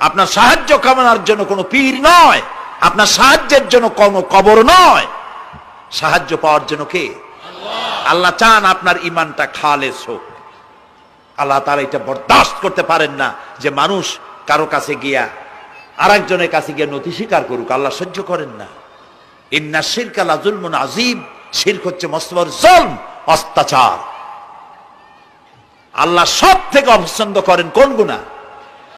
আপনার সাহায্য কামনার জন্য কোনো পীর নয়। আপনার সাহায্যের জন্য কোনো কবর নয়। সাহায্য পাওয়ার জন্য কে? আল্লাহ চান আপনার ইমানটা খালেস হোক। আল্লাহ তারা এটা বরদাস্ত করতে পারেন না যে মানুষ কারও কাছে গিয়া আরেকজনের কাছে গিয়ে নথি স্বীকার করুক। আল্লাহ সহ্য করেন না। ইন্না শিরক আলা জুলমুন আজিম শিরক হচ্ছে মস্তবর জলম, অত্যাচার। আল্লাহ সব থেকে অপছন্দ করেন কোন গুণা